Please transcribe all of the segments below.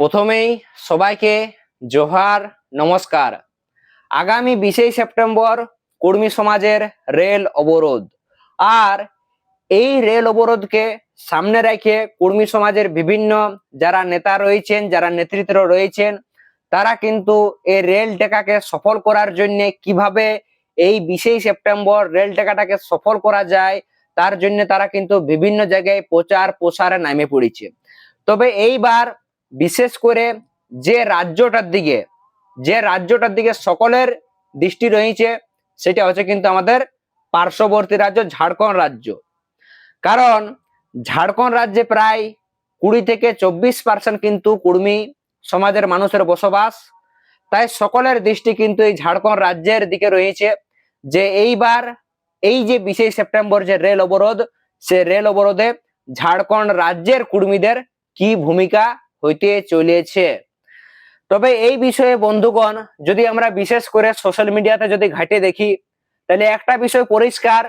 প্রথমেই সবাইকে জোহার, নমস্কার। আগামী বিশে সেপ্টেম্বর কর্মী সমাজের রেল অবরোধ। আর এই রেল অবরোধকে সামনে রেখে কর্মী সমাজের বিভিন্ন যারা নেতা রয়েছেন, যারা নেতৃত্ব রয়েছেন, তারা কিন্তু এই রেল টেকাকে সফল করার জন্য কীভাবে এই বিশেই সেপ্টেম্বর রেল টেকাটাকে সফল করা যায়, তার জন্য তারা কিন্তু বিভিন্ন জায়গায় প্রচার প্রসারে নামে পড়েছে। তবে এইবার বিশেষ করে যে রাজ্যটার দিকে, যে রাজ্যটার দিকে সকলের দৃষ্টি রয়েছে, সেটা হচ্ছে কিন্তু আমাদের পার্শ্ববর্তী রাজ্য ঝাড়খণ্ড রাজ্য। কারণ ঝাড়খণ্ড রাজ্যে প্রায় কুড়ি থেকে চব্বিশ পার্সেন্ট কিন্তু কুর্মী সমাজের মানুষের বসবাস। তাই সকলের দৃষ্টি কিন্তু এই ঝাড়খণ্ড রাজ্যের দিকে রয়েছে যে এইবার এই যে বিশেষ সেপ্টেম্বর যে রেল অবরোধ, সে রেল অবরোধে ঝাড়খণ্ড রাজ্যের কুর্মীদের কি ভূমিকা হইতে চলেছে তবে এই বিষয়ে, বন্ধুগণ, যদি আমরা বিশেষ করে সোশ্যাল মিডিয়াতে যদি ঘাটে দেখি, তাহলে একটা বিষয় পরিষ্কার,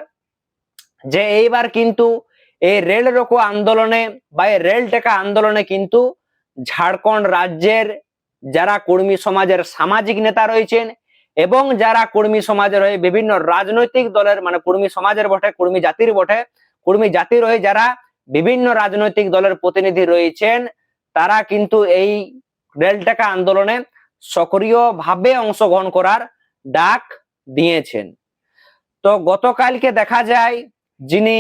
যে এইবার কিন্তু এই রেল রোকো আন্দোলনে বা এই রেল টেকা আন্দোলনে কিন্তু ঝাড়খণ্ড রাজ্যের যারা কর্মী সমাজের সামাজিক নেতা রয়েছেন এবং যারা কর্মী সমাজের হয়ে বিভিন্ন রাজনৈতিক দলের মানে কর্মী সমাজের বটে, কর্মী জাতির বটে, কর্মী জাতির হয়ে যারা বিভিন্ন রাজনৈতিক দলের প্রতিনিধি রয়েছেন তারা কিন্তু এই রেল টাকা আন্দোলনে সক্রিয়ভাবে অংশগ্রহণ করার ডাক দিয়েছেন। তো গতকালকে দেখা যায় যিনি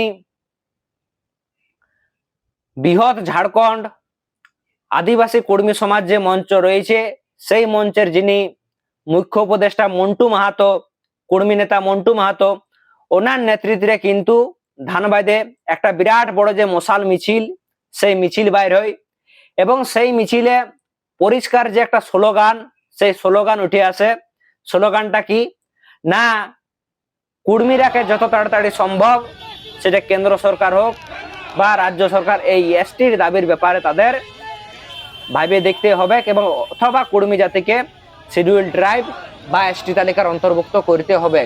বৃহৎ ঝাড়খণ্ড আদিবাসী কর্মী সমাজ যে মঞ্চ রয়েছে, সেই মঞ্চের যিনি মুখ্য উপদেষ্টা মন্টু মাহাতো, কর্মী নেতা মন্টু মাহাতো, ওনার নেতৃত্বে কিন্তু ধানবাদে একটা বিরাট বড় যে মশাল মিছিল, সেই মিছিল বাইর হয় এবং সেই মিছিলে পরিষ্কার যে একটা স্লোগান, সেই স্লোগান উঠে আসে। স্লোগানটা কি? না, কুর্মীরাকে যত তাড়াতাড়ি সম্ভব, সেটা কেন্দ্র সরকার হোক বা রাজ্য সরকার, এই এসটির দাবির ব্যাপারে তাদের ভাবে দেখতে হবে এবং অথবা কুর্মী জাতিকে শিডিউল ট্রাইব বা এসটি তালিকার অন্তর্ভুক্ত করতে হবে।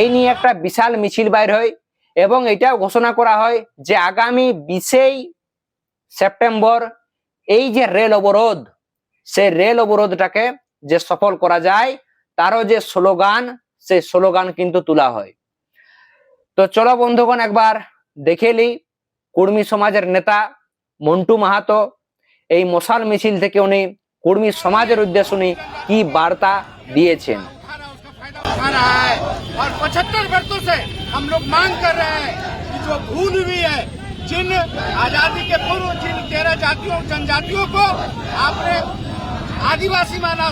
এই নিয়ে একটা বিশাল মিছিল বাইর হয় এবং এটাও ঘোষণা করা হয় যে আগামী বিশেই সেপ্টেম্বর এই যে রেল অবরোধ সেই রেল অবরোধটাকে যে সফল করা যায় তারও যে স্লোগান সেই স্লোগান কিন্তু তোলা হয় তো চলো বন্ধুগণ একবার দেখে নি কর্মী সমাজের নেতা মন্টু মাহাতো এই মশাল মিছিল থেকে উনি কর্মী সমাজের উদ্দেশ্য উনি কি বার্তা দিয়েছেন उठा रहा है और पचहत्तर वर्षों से हम लोग मांग कर रहे हैं कि जो भूल हुई है जिन आजादी के पूर्व जिन तेरह जातियों जनजातियों को आपने आदिवासी माना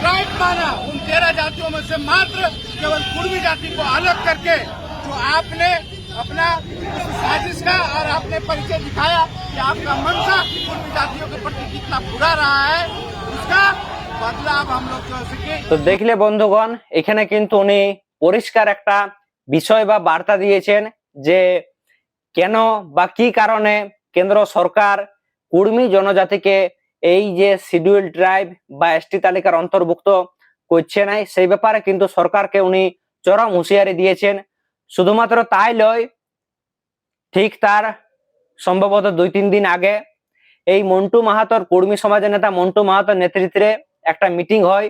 ट्राइब माना उन तेरह जातियों में से मात्र केवल कुर्मी जाति को अलग करके जो आपने अपना उस साजिश का और आपने परिचय दिखाया कि आपका मंशा कुर्मी जातियों के प्रति कितना बुरा रहा है उसका बदलाव हम लोग जो सके তো দেখলে বন্ধুগণ এখানে কিন্তু উনি পরিষ্কার একটা বিষয় বা বার্তা দিয়েছেন যে কেন বা কি কারণে কেন্দ্র সরকার কুর্মী জনজাতিকে এই যে শিডিউল ট্রাইব বা এসটি তালিকার অন্তর্ভুক্ত করছে নাই, সেই ব্যাপারে কিন্তু সরকারকে উনি চরম হুঁশিয়ারি দিয়েছেন। শুধুমাত্র তাই লয় ঠিক তার সম্ভবত দুই তিন দিন আগে এই মন্টু মাহাতর কর্মী সমাজের নেতা মন্টু মাহাতর নেতৃত্বে একটা মিটিং হয়।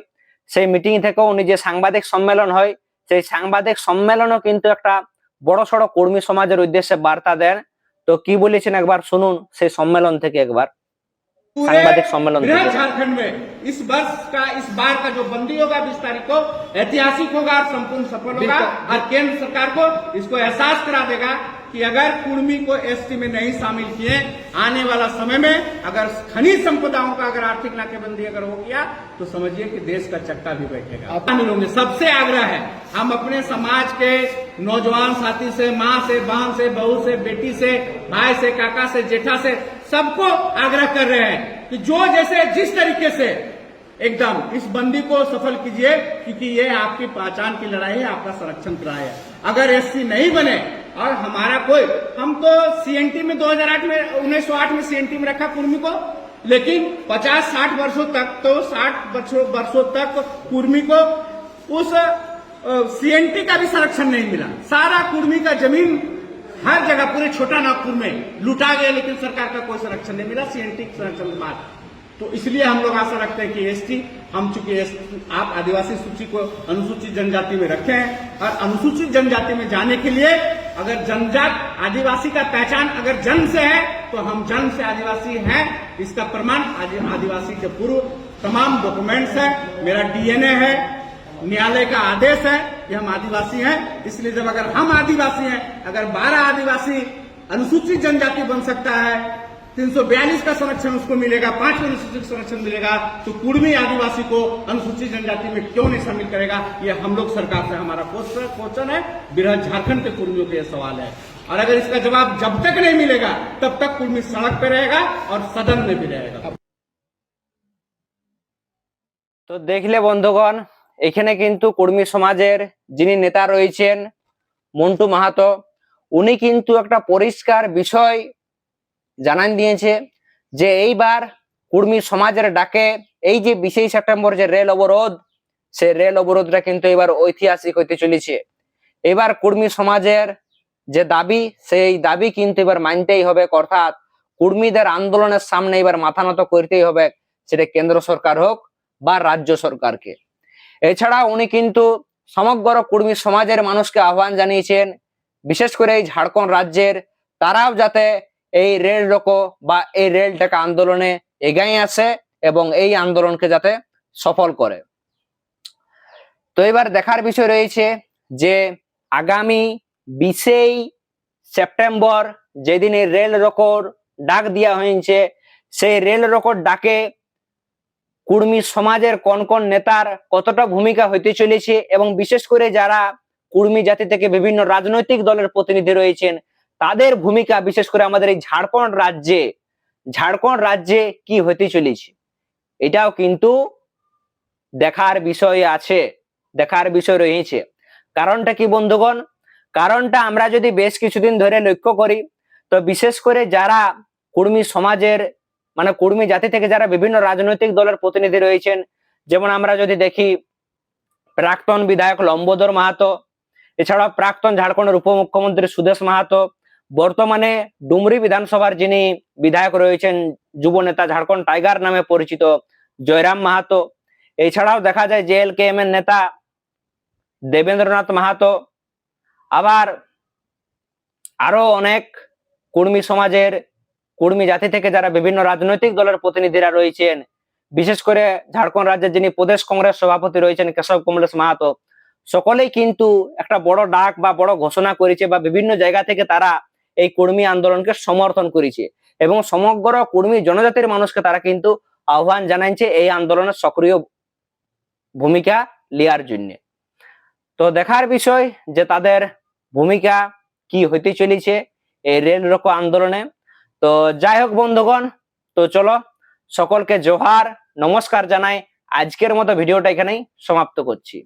সেই মিটিং থেকেও উনি যে সাংবাদিক সম্মেলন হয়, সেই সাংবাদিক সম্মেলনও কিন্তু একটা বড় সড় কর্মী সমাজের উদ্দেশ্যে বার্তা দেন। তো কি বলেছেন একবার শুনুন সেই সম্মেলন থেকে একবার। सांबादिक सम्मेलन झारखंड में इस वर्ष का इस बार का जो बंदी होगा बीस तारीख को ऐतिहासिक होगा और संपूर्ण सफल होगा और केंद्र सरकार को इसको एहसास करा देगा कि अगर कुर्मी को एसटी में नहीं शामिल किए आने वाला समय में अगर खनिज संपदाओं का अगर आर्थिक नाकेबंदी अगर हो गया तो समझिए कि देश का चक्का भी बैठेगा। होंगे सबसे आग्रह है हम अपने समाज के नौजवान साथी से माँ से बहन से बहू से बेटी से भाई से काका से जेठा से सबको आग्रह कर रहे हैं कि जो जैसे जिस तरीके से एकदम इस बंदी को सफल कीजिए, क्योंकि ये आपकी पहचान की लड़ाई है, आपका संरक्षण लड़ाई है। अगर एससी नहीं बने और हमारा कोई, हम तो सीएनटी में 2008 में 1908 में सीएनटी में रखा कुर्मी को, लेकिन 50-60 वर्षों तक तो 60 वर्षों वर्षों तक कुर्मी को उस सीएनटी का भी संरक्षण नहीं मिला। सारा कुर्मी का ज़मीन हर जगह पूरे छोटा नागपुर में लूटा गया, लेकिन सरकार का कोई संरक्षण नहीं मिला सीएनटी संरक्षण मार्ग तो इसलिए हम लोग आशा रखते हैं कि एसटी, हम चूँकि आप आदिवासी सूची को अनुसूचित जनजाति में रखे हैं, और अनुसूचित जनजाति में जाने के लिए अगर जनजात, आदिवासी का पहचान अगर जन्म से है तो हम जन्म से आदिवासी हैं, इसका प्रमाण आदिवासी के पूर्व तमाम डॉक्यूमेंट्स है, मेरा डीएनए है न्यायालय का आदेश है कि हम आदिवासी हैं, इसलिए जब अगर हम आदिवासी हैं, अगर 12 आदिवासी अनुसूचित जनजाति बन सकता है, तीन सौ बयालीस का संरक्षण उसको मिलेगा, पाँच अनुसूचित संरक्षण मिलेगा तो पूर्वी आदिवासी को अनुसूचित जनजाति में क्यों नहीं शामिल करेगा, ये हम लोग सरकार से हमारा क्वेश्चन है बिहार झारखंड के कुर्मियों का यह सवाल है। और अगर इसका जवाब जब तक नहीं मिलेगा, तब तक कुर्मी सड़क पर रहेगा और सदन में भी रहेगा। तो देख ले बंधुगण এখানে কিন্তু কর্মী সমাজের যিনি নেতা রয়েছেন মন্টু মাহাতো, উনি কিন্তু একটা পরিষ্কার বিষয় জানান দিয়েছে যে এইবার কর্মী সমাজের ডাকে এই যে বিশেষ সেপ্টেম্বর যে রেল অবরোধ সে রেল অবরোধটা কিন্তু এবার ঐতিহাসিক হইতে চলেছে। এবার কর্মী সমাজের যে দাবি, সেই দাবি কিন্তু এবার মানতেই হবে, অর্থাৎ কর্মীদের আন্দোলনের সামনে এবার মাথা নত করতেই হবে, সেটা কেন্দ্র সরকার হোক বা রাজ্য সরকারকে। এছাড়া উনি কিন্তু সমগ্র কর্মী সমাজের মানুষকে আহ্বান জানিয়েছেন, বিশেষ করে এই ঝাড়খণ্ড রাজ্যের তারাও যাতে এই রেল রোকো বা এই রেল টেকা আন্দোলনে এগাই আসে এবং এই আন্দোলনকে যাতে সফল করে। তো এবার দেখার বিষয় রয়েছে যে আগামী বিশেই সেপ্টেম্বর যেদিন এই রেল রোকোর ডাক দেওয়া হয়েছে, সেই রেল রোকোর ডাকে কুর্মী সমাজের কোন কোন নেতার কতটা ভূমিকা হইতে চলেছে এবং বিশেষ করে যারা কুর্মী জাতি থেকে বিভিন্ন রাজনৈতিক দলের প্রতিনিধি রয়েছেন, তাদের ভূমিকা বিশেষ করে আমাদের এই ঝাড়খণ্ড রাজ্যে ঝাড়খণ্ড রাজ্যে কি হতে চলেছে? এটাও কিন্তু দেখার বিষয় আছে, দেখার বিষয় রয়েছে। কারণটা কি বন্ধুগণ? কারণটা আমরা যদি বেশ কিছুদিন ধরে লক্ষ্য করি, তো বিশেষ করে যারা কুর্মী সমাজের মানে কুর্মী জাতি থেকে যারা বিভিন্ন রাজনৈতিক দলের প্রতিনিধি রয়েছেন, যেমন আমরা যদি দেখি প্রাক্তন বিধায়ক লম্বোদর মাহাতো এছাড়া প্রাক্তন ঝাড়খণ্ডের উপমুখ্যমন্ত্রী সুদেশ মাহাতো, বর্তমানে ডুমরি বিধানসভার যিনি বিধায়ক রয়েছেন যুব নেতা ঝাড়খণ্ড টাইগার নামে পরিচিত জয়রাম মাহাতো, এছাড়াও দেখা যায় জেএল কে এম এর নেতা দেবেন্দ্রনাথ মাহাতো, আবার আরও অনেক কুর্মী সমাজের কুর্মী জাতি থেকে যারা বিভিন্ন রাজনৈতিক দলের প্রতিনিধিরা রয়েছেন, বিশেষ করে ঝাড়খণ্ড রাজ্যের যিনি প্রদেশ কংগ্রেস সভাপতি রয়েছেন কেশব কমলেশ মাহাতো, সকলেই কিন্তু একটা বড় ডাক বা বড় ঘোষণা করেছে বা বিভিন্ন জায়গা থেকে তারা এই কর্মী আন্দোলনকে সমর্থন করেছে এবং সমগ্র কর্মী জনজাতির মানুষকে তারা কিন্তু আহ্বান জানাইছে এই আন্দোলনের সক্রিয় ভূমিকা নেওয়ার জন্য। তো দেখার বিষয় যে তাদের ভূমিকা কি হইতে চলেছে এই রেল রোকো আন্দোলনে। তো যাই হোক বন্ধুগণ, তো চলো সকলকে জোহার, নমস্কার জানাই। আজকের মতো ভিডিওটা এখানেই সমাপ্ত করছি।